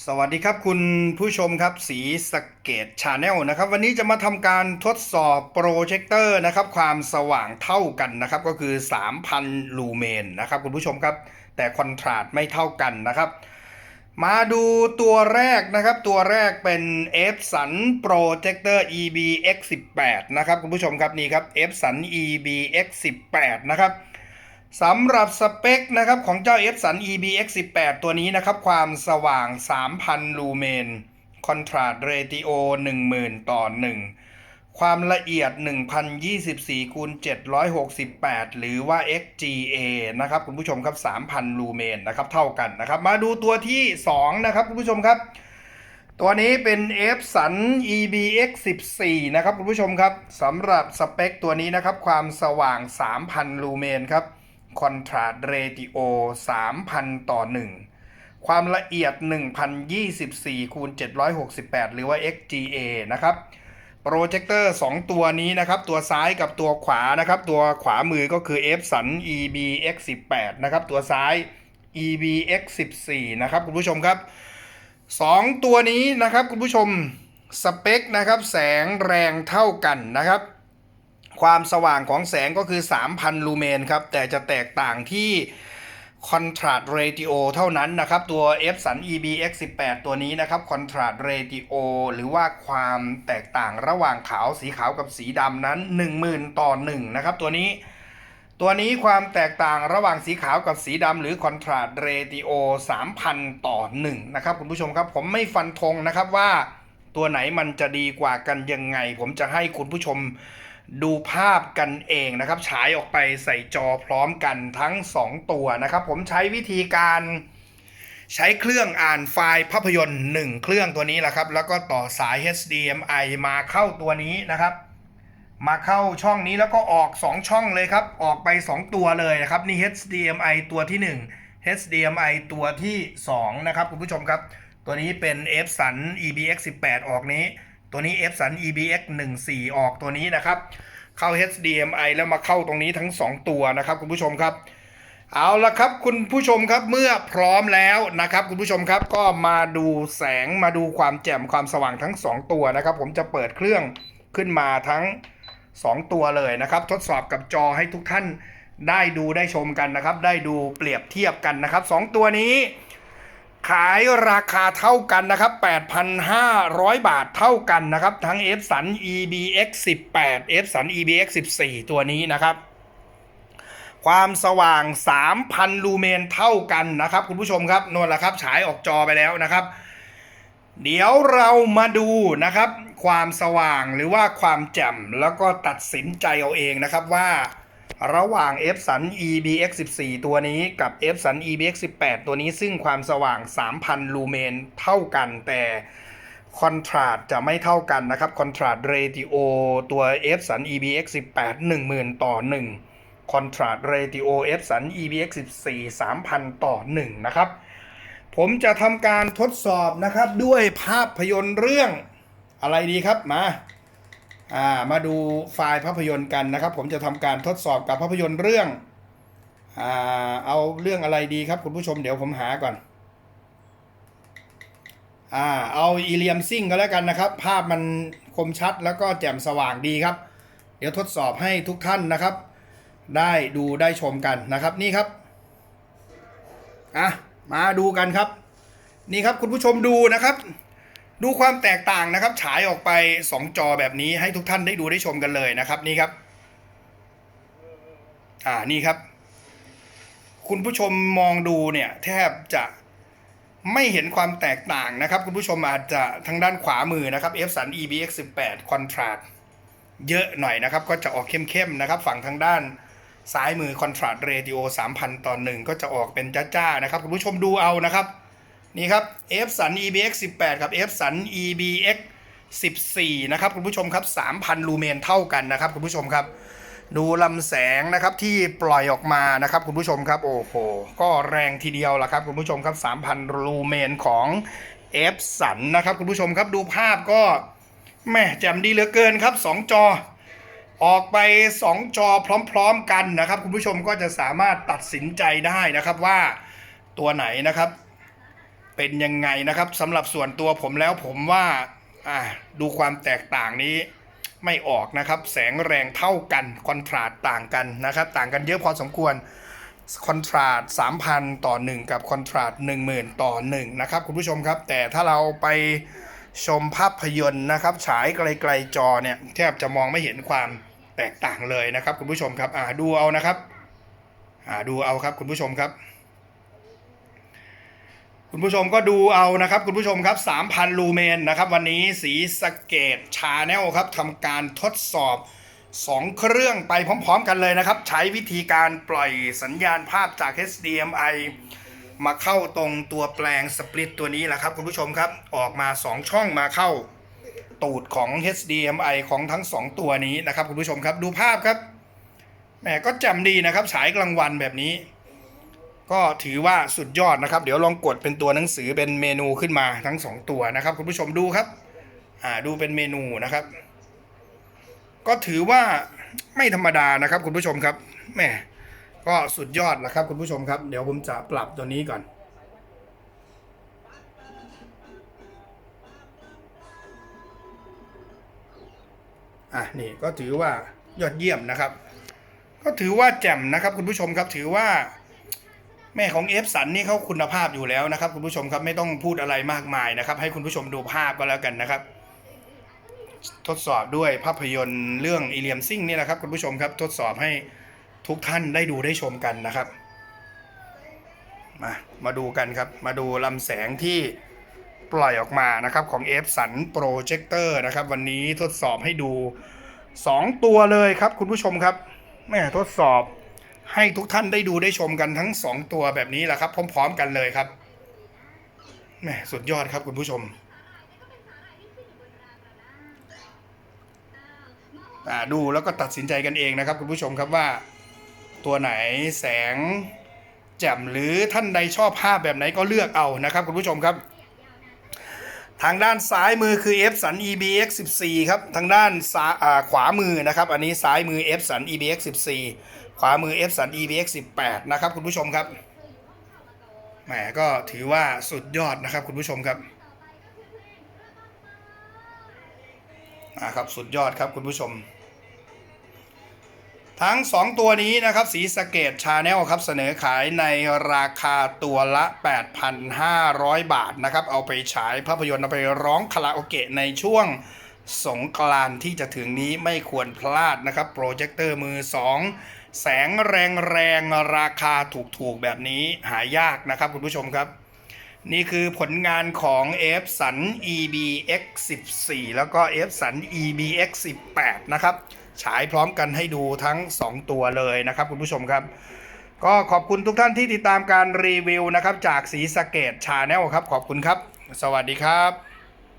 สวัสดีครับคุณผู้ชมครับสีสเกตชาแนลนะครับ วันนี้จะมาทำการทดสอบโปรเจคเตอร์นะครับ ความสว่างเท่ากันนะครับ ก็คือ 3,000 ลูเมนนะครับ คุณผู้ชมครับ แต่คอนทราสต์ไม่เท่ากันนะครับ มาดูตัวแรกนะครับ ตัวแรกเป็น f s u n Projector EBX 18 นะครับ คุณผู้ชมครับนี่ครับ f s u n EBX 18 นะครับ สำหรับสเปคนะครับของเจ้า f s u n EBX 18 ตัวนี้นะครับ ความสว่าง 3,000 ลูเมนคอนทราสต์เรติโอ10,000 ต่อ 1 ความละเอียด 1024คูณ768 หรือว่า XGA นะครับ คุณผู้ชมครับ 3,000 ลูเมนนะครับ เท่ากันนะครับ มาดูตัวที่ 2 นะครับ คุณผู้ชมครับ ตัวนี้เป็น f s u n EBX 14 นะครับ คุณผู้ชมครับสำหรับสเปคตัวนี้นะครับ ความสว่าง 3,000 ลูเมนครับ คอนทราสต์เรติโอ 3,000 ต่อ 1 ความละเอียด 1024 คูณ 768 หรือว่า XGA นะครับ โปรเจคเตอร์ 2 ตัวนี้นะครับ ตัวซ้ายกับตัวขวานะครับ ตัวขวามือก็คือ f s u n EBX 18 นะครับ ตัวซ้าย EBX 14 นะครับ คุณผู้ชมครับ 2 ตัวนี้นะครับ คุณผู้ชมสเปคนะครับ แสงแรงเท่ากันนะครับ ความสว่างของแสงก็คือ 3,000 ลูเมนครับ แต่จะแตกต่างที่ Contrast Ratio เท่านั้นนะครับ ตัว f s u n EBX 18ตัวนี้นะครับ Contrast Ratio หรือว่าความแตกต่างระหว่างขาวสีขาวกับสีดำนั้น 10,000 ต่อ 1 นะครับ ตัวนี้ ตัวนี้ความแตกต่างระหว่างสีขาวกับสีดำหรือ Contrast Ratio 3,000 ต่อ 1 นะครับ คุณผู้ชมครับ ผมไม่ฟันธงนะครับว่าตัวไหนมันจะดีกว่ากันยังไง ผมจะให้คุณผู้ชม ดูภาพกันเองนะครับ ฉายออกไปใส่จอพร้อมกันทั้ง 2 ตัวนะครับ ผมใช้วิธีการใช้เครื่องอ่านไฟล์ภาพยนตร์ 1 เครื่องตัวนี้แหละครับ แล้วก็ต่อสาย HDMI มาเข้าตัวนี้นะครับ มาเข้าช่องนี้แล้วก็ออก 2 ช่องเลยครับ ออกไป 2 ตัวเลยนะครับ นี่ HDMI ตัวที่ 1 HDMI ตัวที่ 2 นะครับคุณผู้ชมครับ ตัวนี้เป็น f s u n EBX 18 ออกนี้ ตัวนี้ f s u n EBX 14 ออกตัวนี้นะครับ เข้า HDMI แล้วมาเข้าตรงนี้ทั้ง 2 ตัวนะครับคุณผู้ชมครับ เอาละครับคุณผู้ชมครับเมื่อพร้อมแล้วนะครับคุณผู้ชมครับก็มาดูแสงมาดูความแจ่มความสว่างทั้ง 2 ตัวนะครับ ผมจะเปิดเครื่องขึ้นมาทั้ง 2 ตัวเลยนะครับ ทดสอบกับจอให้ทุกท่านได้ดูได้ชมกันนะครับ ได้ดูเปรียบเทียบกันนะครับ 2 ตัวนี้ ขายราคาเท่ากันนะครับ 8,500 บาทเท่ากันนะครับ ทั้ง f s u n EBX 18 f s u n EBX 14 ตัวนี้นะครับ ความสว่าง 3,000 ลูเมนเท่ากันนะครับ คุณผู้ชมครับนวลละครับฉายออกจอไปแล้วนะครับ เดี๋ยวเรามาดูนะครับ ความสว่างหรือว่าความแจ่มแล้วก็ตัดสินใจเอาเองนะครับว่า ระหว่าง f s u n EBX 14 ตัวนี้กับ f s u n EBX 18 ตัวนี้ซึ่งความสว่าง 3,000 ลูเมนเท่ากัน แต่คอนทราสต์จะไม่เท่ากันนะครับคอนทราสต์เรติโอตัว f s u n EBX 18 10,000 ต่อ 1คอนทราสต์เรติโอ f s u n EBX 14 3,000 ต่อ 1 นะครับ ผมจะทำการทดสอบนะครับด้วยภาพยนตร์เรื่องอะไรดีครับมา มาดูไฟล์ภาพยนตร์กันนะครับ ผมจะทำการทดสอบกับภาพยนตร์เรื่องอเอาเรื่องอะไรดีครับ คุณผู้ชมเดี๋ยวผมหาก่อนอ่าเอาอีเลียมซิ่งก็แล้วกันนะครับ ภาพมันคมชัดแล้วก็แจ่มสว่างดีครับ เดี๋ยวทดสอบให้ทุกท่านนะครับ ได้ดูได้ชมกันนะครับนี่ครับอะมาดูกันครับ นี่ครับคุณผู้ชมดูนะครับ ดูความแตกต่างนะครับ ฉายออกไป 2 จอแบบนี้ให้ทุกท่านได้ดูได้ชมกันเลยนะครับนี่ครับ อ่านี่ครับ คุณผู้ชมมองดูเนี่ย แทบจะไม่เห็นความแตกต่างนะครับ คุณผู้ชมอาจจะทางด้านขวามือนะครับ f s u n EBX 18 Contrast เยอะหน่อยนะครับ ก็จะออกเข้มๆนะครับ ฝั่งทางด้านซ้ายมือ Contrast Ratio 3,000 ต่อ1ก็จะออกเป็นจ้าๆนะครับ คุณผู้ชมดูเอานะครับ นี่ครับ f s u n EBX 18 กับ f s u n EBX 14 นะครับคุณผู้ชมครับ 3,000 ลูเมนเท่ากันนะครับคุณผู้ชมครับ ดูลำแสงนะครับที่ปล่อยออกมานะครับคุณผู้ชมครับ โอ้โห ก็แรงทีเดียวละครับคุณผู้ชมครับ 3,000 ลูเมนของ f s u n นะครับคุณผู้ชมครับดูภาพก็แม่แจ่มดีเหลือเกินครับ 2 จอ ออกไป 2 จอพร้อมๆกันนะครับ คุณผู้ชมก็จะสามารถตัดสินใจได้นะครับว่าตัวไหนนะครับ เป็นยังไงนะครับสำหรับส่วนตัวผมแล้วผมว่าอ่าดูความแตกต่างนี้ไม่ออกนะครับ แสงแรงเท่ากันคอนทราสต์ต่างกันนะครับ ต่างกันเยอะพอสมควรคอนทราสต์3,000 ต่อ 1 กับคอนทราสต์10,000 ต่อ 1 นะครับ คุณผู้ชมครับ แต่ถ้าเราไปชมภาพยนตร์นะครับฉายไกลๆจอเนี่ยแทบจะมองไม่เห็นความแตกต่างเลยนะครับ คุณผู้ชมครับอ่าดูเอานะครับอ่าดูเอาครับคุณผู้ชมครับ คุณผู้ชมก็ดูเอานะครับ คุณผู้ชมครับ 3,000 ลูเมนนะครับ วันนี้สีสเกตชาแนลครับทำการทดสอบ 2 เครื่องไปพร้อม ๆ กันเลยนะครับ ใช้วิธีการปล่อยสัญญาณภาพจาก HDMI มาเข้าตรงตัวแปลงสปลิตตัวนี้แหละครับคุณผู้ชมครับออกมา 2 ช่องมาเข้าตูดของ HDMI ของทั้ง 2 ตัวนี้นะครับคุณผู้ชมครับดูภาพครับแหมก็จ่มดีนะครับฉายกลางวันแบบนี้ ก็ถือว่าสุดยอดนะครับ เดี๋ยวลองกดเป็นตัวหนังสือเป็นเมนูขึ้นมาทั้งสองตัวนะครับคุณผู้ชมดูครับอ่าดูเป็นเมนูนะครับ ก็ถือว่าไม่ธรรมดานะครับ คุณผู้ชมครับแหม่ก็สุดยอดนะครับ คุณผู้ชมครับ เดี๋ยวผมจะปรับตัวนี้ก่อนอะนี่ก็ถือว่ายอดเยี่ยมนะครับ ก็ถือว่าแจ่มนะครับ คุณผู้ชมครับถือว่า แม่ของเอฟสันนี่เขาคุณภาพอยู่แล้วนะครับ คุณผู้ชมครับไม่ต้องพูดอะไรมากมายนะครับ ให้คุณผู้ชมดูภาพก็แล้วกันนะครับ ทดสอบด้วยภาพยนตร์เรื่องอีเลียมซิ่งนี่แหละครับ คุณผู้ชมครับทดสอบให้ทุกท่านได้ดูได้ชมกันนะครับ มามาดูกันครับ มาดูลำแสงที่ปล่อยออกมานะครับของ f สันโปรเจคเตอร์นะครับ วันนี้ทดสอบให้ดู 2 ตัวเลยครับคุณผู้ชมครับแม่ทดสอบ ให้ทุกท่านได้ดูได้ชมกันทั้ง2ตัวแบบนี้แหละครับ พร้อม ๆ กันเลยครับแหมสุดยอดครับคุณผู้ชมอ่าดูแล้วก็ตัดสินใจกันเองนะครับ คุณผู้ชมครับว่า ตัวไหนแสงแจ่มหรือท่านใดชอบภาพแบบไหนก็เลือกเอานะครับคุณผู้ชมครับ ทางด้านซ้ายมือคือ F สัน EBX 14ครับทางด้านซ้ายอ่าขวามือนะครับ อันนี้ซ้ายมือ F สัน EBX 14 ขวามือ F สัน EBX 18นะครับคุณผู้ชมครับแหมก็ถือว่าสุดยอดนะครับคุณผู้ชมครับอ่าครับสุดยอดครับคุณผู้ชม ทั้ง 2 ตัวนี้นะครับสีสเกตชาแนลครับเสนอขายในราคาตัวละ 8,500 บาทนะครับเอาไปฉายภาพยนตร์เอาไปร้องคาราโอเกะในช่วงสงกรานที่จะถึงนี้ไม่ควรพลาดนะครับโปรเจคเตอร์มือ 2 แสงแรงแรงราคาถูกๆ แบบนี้หายากนะครับคุณผู้ชมครับ นี่คือผลงานของ f สัน EBX 14แล้วก็ f สัน EBX 18นะครับ ฉายพร้อมกันให้ดูทั้ง 2 ตัวเลยนะครับคุณผู้ชมครับ ก็ขอบคุณทุกท่านที่ติดตามการรีวิวนะครับ จากสีสเกตชาแนลครับ ขอบคุณครับ สวัสดีครับ